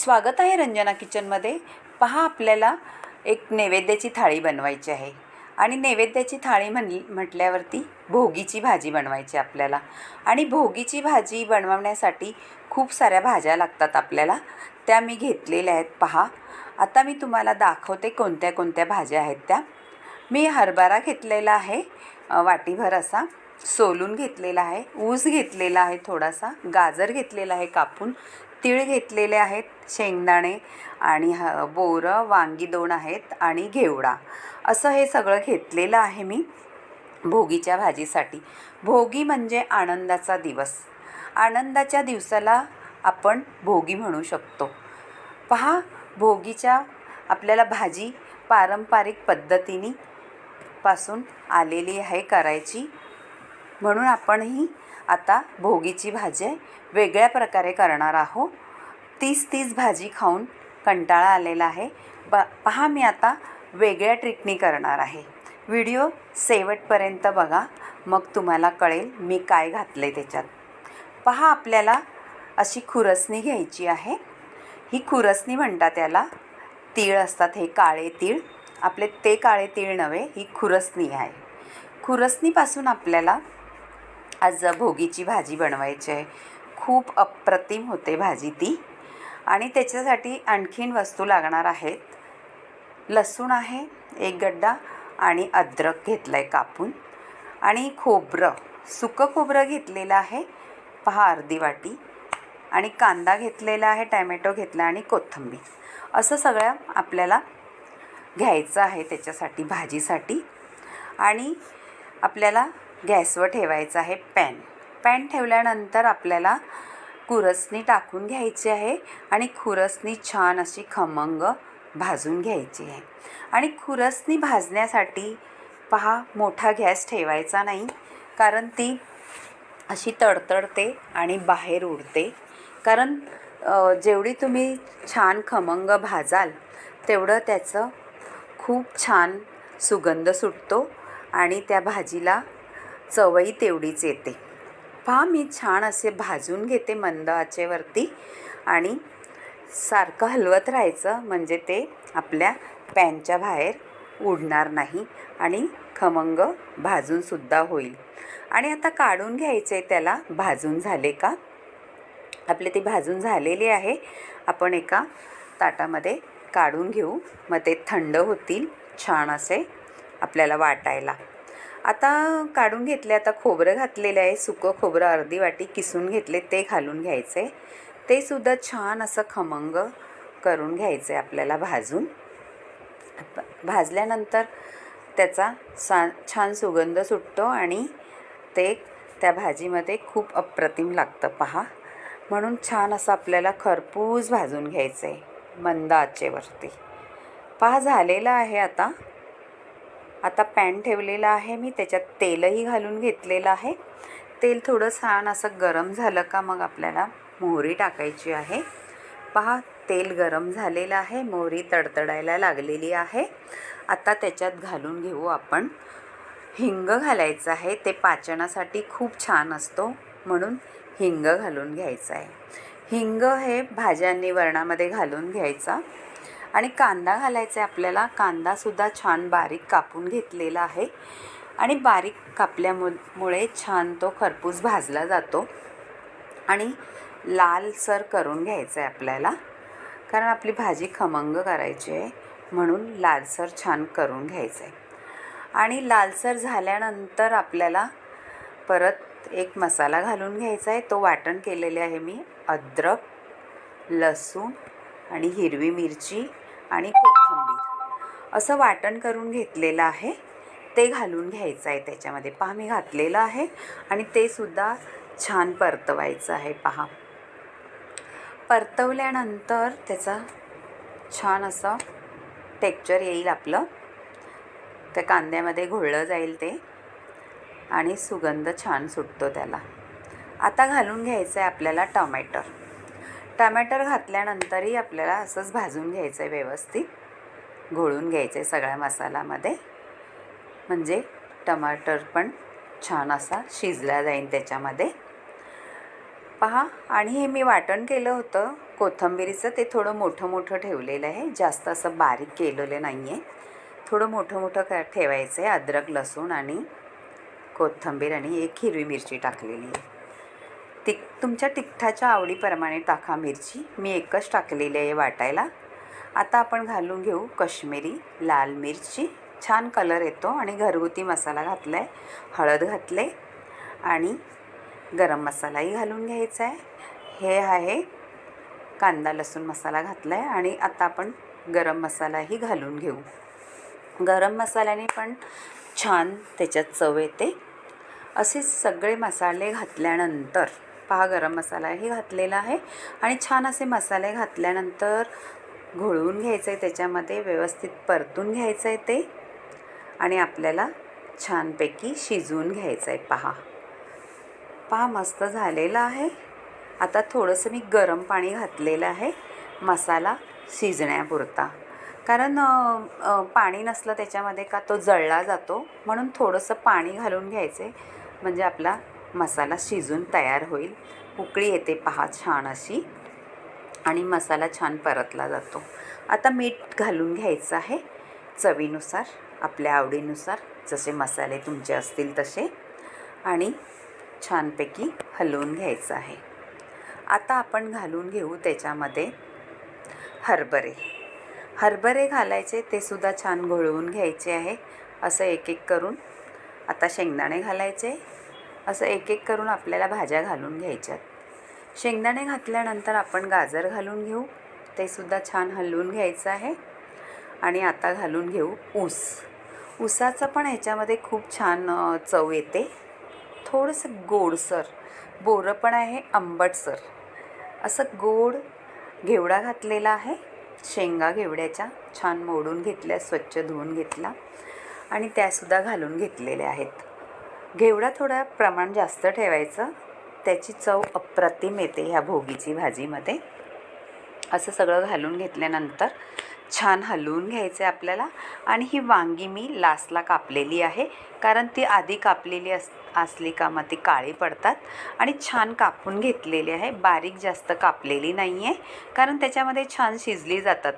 स्वागत आहे रंजना किचनमध्ये. पहा आपल्याला एक नैवेद्याची थाळी बनवायची आहे. आणि नैवेद्याची थाळी म्हणली म्हटल्यावरती भोगीची भाजी बनवायची आपल्याला. आणि भोगीची भाजी बनवण्यासाठी खूप साऱ्या भाज्या लागतात आपल्याला. त्या मी घेतलेल्या आहेत पहा. आता मी तुम्हाला दाखवते कोणत्या कोणत्या भाज्या आहेत त्या. मी हरभरा घेतलेला आहे वाटीभर असा. सोलून घेतलेला आहे ऊस घेतलेला आहे थोडासा. गाजर घेतलेला आहे कापून. तीळ घेतलेले आहेत शेंगदाणे आणि ह बोरं वांगी दोन आहेत आणि घेवडा. असं हे सगळं घेतलेलं आहे मी भोगीच्या भाजीसाठी. भोगी म्हणजे आनंदाचा दिवस. आनंदाच्या दिवसाला आपण भोगी म्हणू शकतो. पहा भोगीच्या आपल्याला भाजी पारंपरिक पद्धतीने पासून आलेली आहे करायची म्हणून आपणही आता भोगीची भाजी वेगळ्या प्रकारे करणार आहो तीच तीच भाजी खाऊन कंटाळा आलेला आहे. ब पहा मी आता वेगळ्या ट्रिकनी करणार आहे. व्हिडिओ शेवटपर्यंत बघा. मग तुम्हाला कळेल मी काय घातले त्याच्यात. पहा आपल्याला अशी खुरसणी घ्यायची आहे. ही खुरसणी म्हणतात त्याला तीळ असतात हे काळे तीळ. आपले ते काळे तीळ नव्हे ही खुरसणी आहे. खुरसणीपासून आपल्याला आज भोगीची भाजी बनवायची आहे. खूप अप्रतिम होते भाजी ती. आणि त्याच्यासाठी आणखीन वस्तू लागणार आहेत. लसूण आहे एक गड्डा आणि अद्रक घेतलं आहे कापून. आणि खोबरं सुकं खोबरं घेतलेलं आहे पहा अर्धी वाटी. आणि कांदा घेतलेला आहे टॅमॅटो घेतला आणि कोथिंबीर. असं सगळं आपल्याला घ्यायचं आहे त्याच्यासाठी भाजीसाठी. आणि आपल्याला गॅसवर ठेवायचं आहे पॅन. पॅन ठेवल्यानंतर आपल्याला खुरसणी टाकून घ्यायची आहे आणि खुरसणी छान अशी खमंग भाजून घ्यायची आहे. आणि खुरसणी भाजण्यासाठी पहा मोठा गॅस ठेवायचा नाही कारण ती अशी तडतडते आणि बाहेर उडते. कारण जेवढी तुम्ही छान खमंग भाजाल तेवढं त्याचं खूप छान सुगंध सुटतो आणि त्या भाजीला चवही तेवढीच येते. पहा मी छान असे भाजून घेते मंद आचेवरती आणि सारखं हलवत राहायचं म्हणजे ते आपल्या पॅनच्या बाहेर उडणार नाही आणि खमंग भाजूनसुद्धा होईल. आणि आता काढून घ्यायचे त्याला. भाजून झाले का? आपले ते भाजून झालेले आहे. आपण एका ताटामध्ये काढून घेऊ. मग ते थंड होतील छान असे आपल्याला वाटायला. आता काढून घेतले आता खोबरं घातलेलं आहे सुकं खोबरं अर्धी वाटी किसून घेतले ते घालून घ्यायचे. ते सुद्धा छान असं खमंग करून घ्यायचं आहे आपल्याला भाजून. भाजल्यानंतर त्याचा सा छान सुगंध सुटतो आणि ते त्या भाजीमध्ये खूप अप्रतिम लागतं पहा. म्हणून छान असं आपल्याला खरपूस भाजून घ्यायचं आहे मंद आचेवरती. पहा झालेलं आहे आता. आता पॅन ठेवलेला आहे मी त्याच्यात तेलही घालून घेतलेलं आहे. तेल थोडं छान असं गरम झालं का मग आपल्याला मोहरी टाकायची आहे. पहा तेल गरम झालेलं आहे मोहरी तडतडायला लागलेली आहे. आता त्याच्यात घालून घेऊ आपण. हिंग घालायचं आहे ते पाचनासाठी खूप छान असतो म्हणून हिंग घालून घ्यायचं आहे. हिंग हे भाज्यांनी वरणामध्ये घालून घ्यायचा. आणि कांदा घालायचा आहे आपल्याला कांदासुद्धा छान बारीक कापून घेतलेला आहे. आणि बारीक कापल्यामुळे छान तो खरपूस भाजला जातो. आणि लालसर करून घ्यायचा आहे आपल्याला. कारण आपली भाजी खमंग करायची आहे. म्हणून लालसर छान करून घ्यायचं आहे आणि लालसर झाल्यानंतर आपल्याला परत एक मसाला घालून घ्यायचा आहे तो वाटण केलेले आहे मी. अद्रक लसूण आणि हिरवी मिरची आणि कोथिंबीर. असं वाटण करून घेतलेलं आहे. ते घालून घ्यायचं आहे त्याच्यामध्ये. पहा मी घातलेलं आहे आणि ते सुद्धा छान परतवायचं आहे पहा. परतवल्यानंतर त्याचा छान असं टेक्चर येईल आपलं. त्या कांद्यामध्ये घोळलं जाईल ते आणि सुगंध छान सुटतो त्याला. आता घालून घ्यायचं आहे आपल्याला टमॅटर टमॅटर घातल्यानंतरही आपल्याला असंच भाजून घ्यायचं आहे व्यवस्थित. घोळून घ्यायचं आहे सगळ्या मसाल्यामध्ये. म्हणजे टमाटर पण छान असा शिजला जाईल त्याच्यामध्ये. पहा आणि हे मी वाटण केलं होतं. कोथंबिरीचं ते थोडं मोठं मोठं ठेवलेलं आहे. जास्त असं बारीक केलेलं नाही आहे थोडं मोठं मोठं क ठेवायचं आहे अद्रक लसूण आणि कोथिंबीर आणि एक हिरवी मिरची टाकलेली आहे. तिक तुमच्या तिखटाच्या आवडीप्रमाणे टाका मिरची. मी एकच टाकलेली आहे वाटायला. आता आपण घालून घेऊ कश्मीरी लाल मिरची. छान कलर येतो आणि घरगुती मसाला घातला आहे हळद घातले आणि गरम मसालाही घालून घ्यायचा आहे. हे आहे कांदा लसूण मसाला घातला आहे आणि आता आपण गरम मसालाही घालून घेऊ. गरम मसाल्याने पण छान त्याच्यात चव येते. असे सगळे मसाले घातल्यानंतर पहा गरम मसालाही घातलेला आहे आणि छान असे मसाले घातल्यानंतर घोळवून घ्यायचं आहे त्याच्यामध्ये व्यवस्थित परतून घ्यायचं आहे ते आणि आपल्याला छानपैकी शिजवून घ्यायचं आहे पहा. पहा मस्त झालेलं आहे. आता थोडंसं मी गरम पाणी घातलेलं आहे मसाला शिजण्यापुरता. कारण पाणी नसलं त्याच्यामध्ये का तो जळला जातो म्हणून थोडंसं पाणी घालून घ्यायचं आहे म्हणजे आपला मसाला शिजून तयार होईल. उकळी येते पहा छान अशी. आणि मसाला छान परतला जातो. आता मीठ घालून घ्यायचं आहे. चवीनुसार आपल्या आवडीनुसार जसे मसाले तुमचे असतील तसे. आणि छानपैकी हलवून घ्यायचं आहे. आता आपण घालून घेऊ त्याच्यामध्ये हरभरे. हरभरे घालायचे ते सुद्धा छान घोळवून घ्यायचे आहे. असं एक एक करून. आता शेंगदाणे घालायचे. असं एक एक करून आपल्याला भाज्या घालून घ्यायच्यात. शेंगदाणे घातल्यानंतर आपण गाजर घालून घेऊ. ते सुद्धा छान हलवून घ्यायचं आहे. आणि आता घालून घेऊ ऊस. ऊसाचं पण ह्याच्यामध्ये खूप छान चव येते. थोडंसं गोडसर बोरं पण आहे आंबटसर असं गोड घेवडा घातलेला आहे. शेंगा घेवड्याच्या छान मोडून घेतल्या स्वच्छ धुवून घेतला. आणि त्यासुद्धा घालून घेतलेल्या आहेत. घेवडा थोडा प्रमाण जास्त ठेवायचं. त्याची चव अप्रतिम येते ह्या भोगीची भाजीमध्ये. असं सगळं घालून घेतल्यानंतर छान हलवून घ्यायचं आहे आपल्याला. आणि ही वांगी मी लास्टला कापलेली आहे. कारण ती आधी कापलेली अस असली का मग ती काळी पडतात. आणि छान कापून घेतलेली आहे. बारीक जास्त कापलेली नाही आहे कारण त्याच्यामध्ये छान शिजली जातात.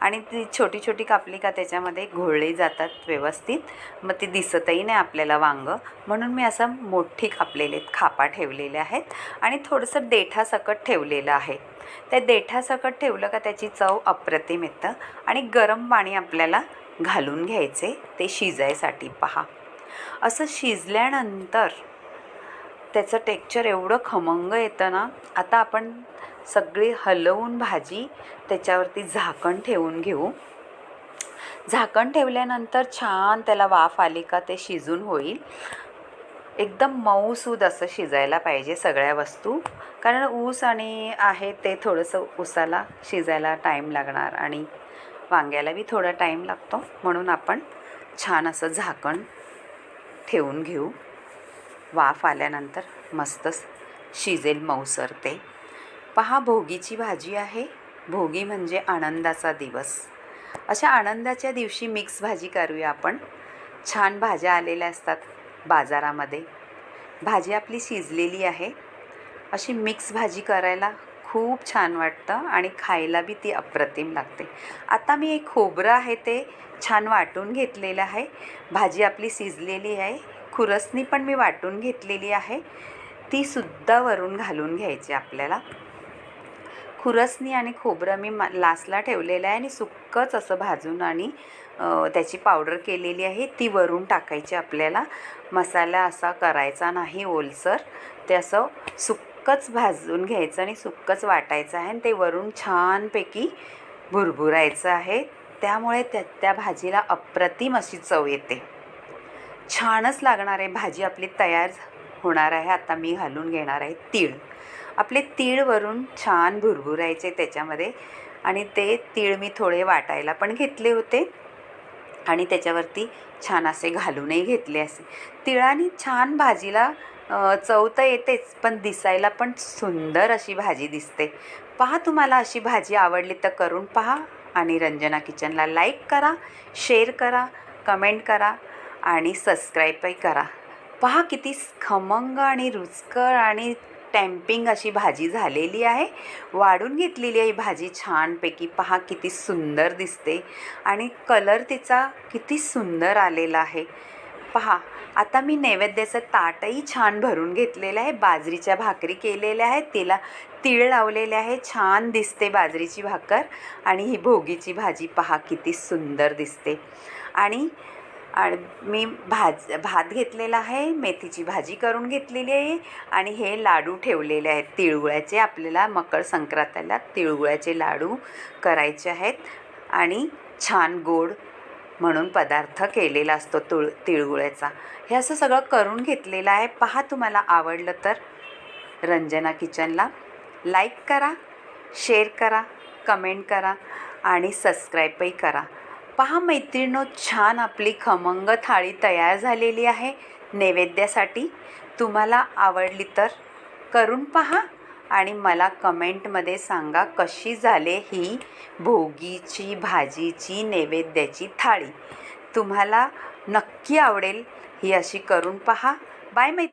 आणि ती छोटी छोटी कापली का त्याच्यामध्ये घोळली जातात व्यवस्थित. मग ती दिसतही नाही आपल्याला वांगं. म्हणून मी असं मोठी कापलेले आहेत खापा ठेवलेले आहेत आणि थोडंसं देठासकट ठेवलेलं आहे. त्या देठासकट ठेवलं का त्याची चव अप्रतिम येतं आणि गरम पाणी आपल्याला घालून घ्यायचे ते शिजायसाठी पहा. असं शिजल्यानंतर त्याचं टेक्चर एवढं खमंग येतं ना आता आपण सगळी हलवून भाजी त्याच्यावरती झाकण ठेवून घेऊ. झाकण ठेवल्यानंतर छान त्याला वाफ आली का ते शिजून होईल. एकदम मऊसूद असं शिजायला पाहिजे सगळ्या वस्तू. कारण ऊस आणि आहे ते थोडंसं ऊसाला शिजायला टाईम लागणार आणि वांग्याला बी थोडा टाईम लागतो. म्हणून आपण छान असं झाकण ठेवून घेऊ. वाफ आल्यानंतर मस्तच शिजेल मऊसर ते. पहा भोगीची भाजी आहे. भोगी म्हणजे आनंदाचा दिवस. अशा आनंदाच्या दिवशी मिक्स भाजी करूया आपण. छान भाज्या आलेल्या असतात बाजारामध्ये. भाजी आपली शिजलेली आहे. अशी मिक्स भाजी करायला खूप छान वाटतं आणि खायला बी ती अप्रतिम लागते. आता मी एक खोबरं आहे ते छान वाटून घेतलेलं आहे. भाजी आपली शिजलेली आहे. खुरसणी पण मी वाटून घेतलेली आहे. ती सुद्धा वरून घालून घ्यायची आपल्याला. खुरसणी आणि खोबरं मी मा लास्टला ठेवलेलं आहे आणि सुक्कंच असं भाजून आणि त्याची पावडर केलेली आहे. ती वरून टाकायची आपल्याला. मसाला असा करायचा नाही ओलसर. ते असं सुक्कंच भाजून घ्यायचं आणि सुक्कंच वाटायचं आहे आणि ते वरून छानपैकी भुरभुरायचं आहे. त्यामुळे त्या त्या भाजीला अप्रतिम अशी चव येते. छानच लागणार आहे भाजी आपली तयार होणार आहे आता मी घालून घेणार आहे तीळ. आपले तीळ वरून छान भुरभुरायचे त्याच्यामध्ये आणि ते तीळ मी थोडे वाटायला पण घेतले होते आणि त्याच्यावरती छान असे घालूनही घेतले असे. तिळाने छान भाजीला चव तर येतेच पण दिसायला पण सुंदर अशी भाजी दिसते. पहा तुम्हाला अशी भाजी आवडली तर करून पहा आणि रंजना किचनला लाईक करा शेअर करा कमेंट करा आणि सबस्क्राईबही करा. पहा किती खमंग आणि रुचकर आणि टॅम्पिंग अशी भाजी झालेली आहे. वाढून घेतलेली आहे ही भाजी छानपैकी. पहा किती सुंदर दिसते. आणि कलर तिचा किती सुंदर आलेला आहे. पहा आता मी नैवेद्याचं ताटही छान भरून घेतलेलं आहे. बाजरीच्या भाकरी केलेल्या आहेत. तिला तीळ लावलेले आहे. छान दिसते बाजरीची भाकर. आणि ही भोगीची भाजी पहा किती सुंदर दिसते. आणि आणि मी भाज भात घेतलेला आहे मेथीची भाजी करून घेतलेली आहे आणि हे लाडू ठेवलेले आहेत. तिळगुळ्याचे आपल्याला मकर संक्रांतीला तिळगुळ्याचे लाडू करायचे आहेत आणि छान गोड म्हणून पदार्थ केलेला असतो तुळ तिळगुळ्याचा हे असं सगळं करून घेतलेलं आहे. पहा तुम्हाला आवडलं तर रंजना किचनला लाईक करा शेअर करा कमेंट करा आणि सबस्क्राईबही करा. पहा मैत्रिणो छान आपली खमंग थाळी तयार झालेली आहे. नैवेद्यासाठी तुम्हाला आवडली तर करून पहा आणि मला कमेंटमध्ये सांगा कशी झाले ही भोगीची भाजीची नैवेद्याची थाळी. तुम्हाला नक्की आवडेल ही अशी करून पहा. बाय मै